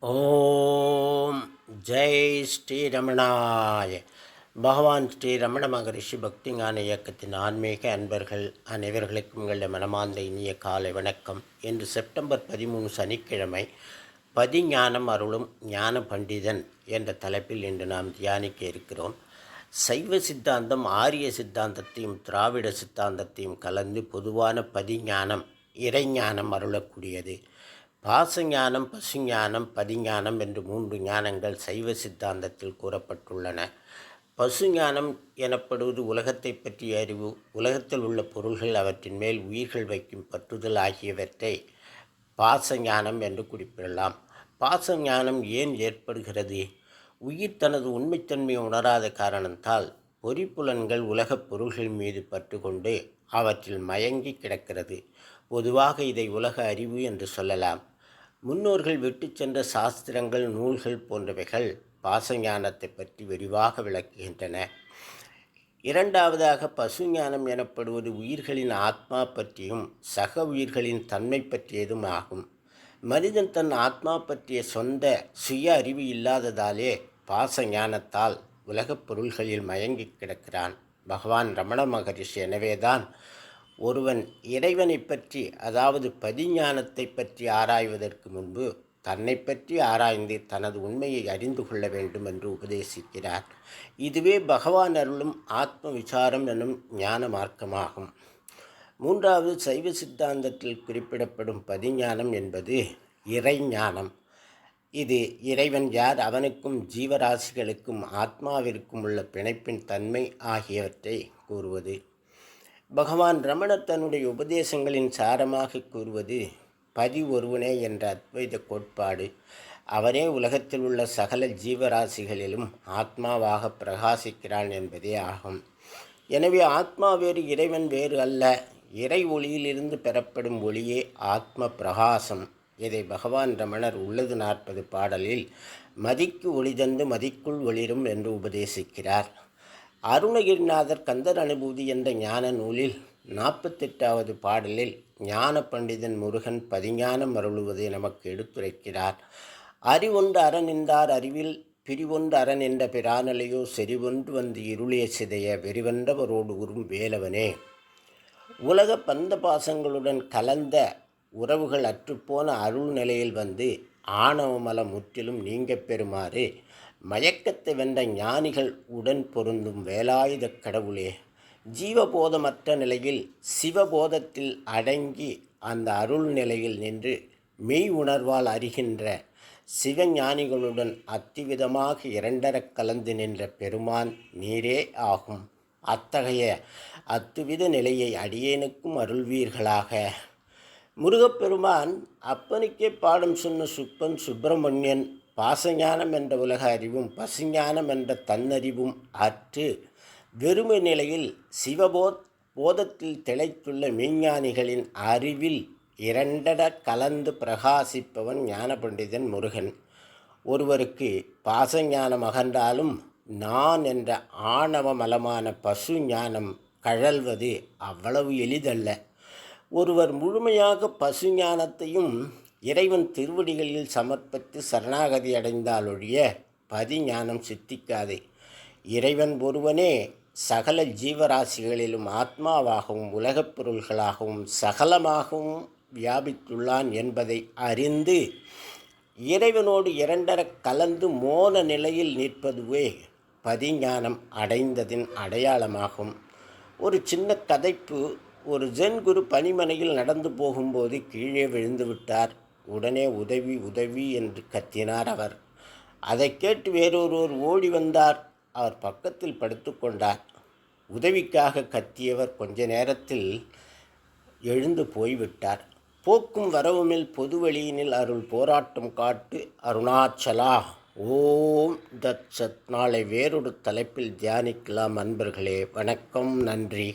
ஓம் ஜெய் ஸ்ரீரமணாய். பகவான் ஸ்ரீ ரமண மகரிஷி பக்திஞான இயக்கத்தின் ஆன்மீக அன்பர்கள் அனைவர்களுக்கும் உங்களுடைய மனமார்ந்த இனிய காலை வணக்கம். இன்று செப்டம்பர் பதிமூணு சனிக்கிழமை பதிஞானம் அருளும் ஞான பண்டிதன் என்ற தலைப்பில் இன்று நாம் தியானிக்க இருக்கிறோம். சைவ சித்தாந்தம் ஆரிய சித்தாந்தத்தையும் திராவிட சித்தாந்தத்தையும் கலந்து பொதுவான பதிஞானம் இறைஞானம் அருளக்கூடியது. பாசஞானம் பசுஞானம் பதிஞானம் என்று மூன்று ஞானங்கள் சைவ சித்தாந்தத்தில் கூறப்பட்டுள்ளன. பசுஞானம் எனப்படுவது உலகத்தை பற்றிய அறிவு உலகத்தில் உள்ள பொருள்கள் அவற்றின் மேல் உயிர்கள் வைக்கும் பற்றுதல் ஆகியவற்றை பாசஞானம் என்று குறிப்பிடலாம். பாசஞானம் ஏன் ஏற்படுகிறது? உயிர் தனது உண்மைத்தன்மையை உணராத காரணத்தால் பொறிப்புலன்கள் உலகப் பொருள்கள் மீது பற்றுக்கொண்டு அவற்றில் மயங்கி கிடக்கிறது. பொதுவாக இதை உலக அறிவு என்று சொல்லலாம். முன்னோர்கள் விட்டு சென்ற சாஸ்திரங்கள் நூல்கள் போன்றவைகள் பாசஞானத்தை பற்றி விரிவாக விளக்குகின்றன. இரண்டாவதாக பசுஞானம் எனப்படுவது உயிர்களின் ஆத்மா பற்றியும் சக உயிர்களின் தன்மை பற்றியதும் ஆகும். மனிதன் தன் ஆத்மா பற்றிய சொந்த சுய அறிவு இல்லாததாலே பாசஞானத்தால் உலகப் பொருள்களில் மயங்கி கிடக்கிறான். பகவான் ரமண மகரிஷி எனவேதான் ஒருவன் இறைவனை பற்றி அதாவது பதிஞானத்தை பற்றி ஆராய்வதற்கு முன்பு தன்னை பற்றி ஆராய்ந்து தனது உண்மையை அறிந்து கொள்ள வேண்டும் என்று உபதேசிக்கிறார். இதுவே பகவான் அருளும் ஆத்ம விசாரம் எனும் ஞான மார்க்கமாகும். மூன்றாவது சைவ சித்தாந்தத்தில் குறிப்பிடப்படும் பதிஞானம் என்பது இறைஞானம். இது இறைவன் யார்? அவனுக்கும் ஜீவராசிகளுக்கும் ஆத்மாவிற்கும் உள்ள பிணைப்பின் தன்மை ஆகியவற்றை கூறுவது. பகவான் ரமணர் தன்னுடைய உபதேசங்களின் சாரமாக கூறுவது பதி ஒருவனே என்ற அத்வைத கோட்பாடு. அவரே உலகத்தில் உள்ள சகல ஜீவராசிகளிலும் ஆத்மாவாக பிரகாசிக்கிறான் என்பதே ஆகும். எனவே ஆத்மா வேறு இறைவன் வேறு அல்ல. இறை ஒளியிலிருந்து பெறப்படும் ஒளியே ஆத்ம பிரகாசம். இதை பகவான் ரமணர் உள்ளது நாற்பது பாடலில் மதிக்கு ஒளி தந்து மதிக்குள் ஒளிரும் என்று உபதேசிக்கிறார். அருணகிரிநாதர் கந்தர் அனுபூதி என்ற ஞான நூலில் நாற்பத்தெட்டாவது பாடலில் ஞான பண்டிதன் முருகன் பதிஞானம் அருளுவதை நமக்கு எடுத்துரைக்கிறார். அறிவொன்று அறநின்றார் அறிவில் பிரிவொன்று அரண் என்ற பிரானலையோ செறிவொன்று வந்து இருளிய சிதைய வெறிவன்றவரோடு உறும் வேலவனே. உலக பந்த பாசங்களுடன் கலந்த உறவுகள் அற்றுப்போன அருள் நிலையில் வந்து ஆணவமலம் முற்றிலும் நீங்க பெறுமாறு மயக்கத்தை வென்ற ஞானிகள் உடன் பொருந்தும் வேலாயுத கடவுளே. ஜீவபோதமற்ற நிலையில் சிவபோதத்தில் அடங்கி அந்த அருள் நிலையில் நின்று மெய் உணர்வால் அறிகின்ற சிவஞானிகளுடன் அத்திவிதமாக இரண்டரக் கலந்து நின்ற பெருமான் நீரே ஆகும். அத்தகைய அத்துவித நிலையை அடியேனுக்கும் அருள்வீர்களாக. முருகப்பெருமான் அப்பனுக்கே பாடம் சொன்ன சுப்பன் சுப்பிரமணியன் பாசஞானம் என்ற உலக அறிவும் பசுஞானம் என்ற தன்னறிவும் அற்று வெறுமை நிலையில் சிவபோத் போதத்தில் திளைத்துள்ள மெய்ஞானிகளின் அறிவில் இரண்டட கலந்து பிரகாசிப்பவன் ஞான பண்டிதன் முருகன். ஒருவருக்கு பாசஞானம் அகன்றாலும் நான் என்ற ஆணவ மலமான பசு ஞானம் கழல்வது அவ்வளவு எளிதல்ல. ஒருவர் முழுமையாக பசுஞானத்தையும் இறைவன் திருவடிகளில் சமர்ப்பித்து சரணாகதி அடைந்தாலொழிய பதிஞானம் சித்திக்காது. இறைவன் ஒருவனே சகல ஜீவராசிகளிலும் ஆத்மாவாகவும் உலகப் பொருள்களாகவும் சகலமாகவும் வியாபித்துள்ளான் என்பதை அறிந்து இறைவனோடு இரண்டர கலந்து மோன நிலையில் நிற்பதுவே பதிஞானம் அடைந்ததின் அடையாளமாகும். ஒரு சின்ன கதைப்பு ஒரு ஜென் குரு பனிமனையில் நடந்து போகும்போது கீழே விழுந்து விட்டார். உடனே உதவி உதவி என்று கத்தினார் அவர். அதை கேட்டு வேறொருவர் ஓடி வந்தார். அவர் பக்கத்தில் படுத்துக்கொண்டார் உதவிக்காக கத்தியவர் கொஞ்ச நேரத்தில் எழுந்து போய்விட்டார். போக்கும் வரவுமில் பொதுவழியினில் அருள் போராட்டம் காட்டு அருணாச்சலா. ஓம் தத் சத். நாளை வேறொரு தலைப்பில் தியானிக்கலாம் அன்பர்களே. வணக்கம். நன்றி.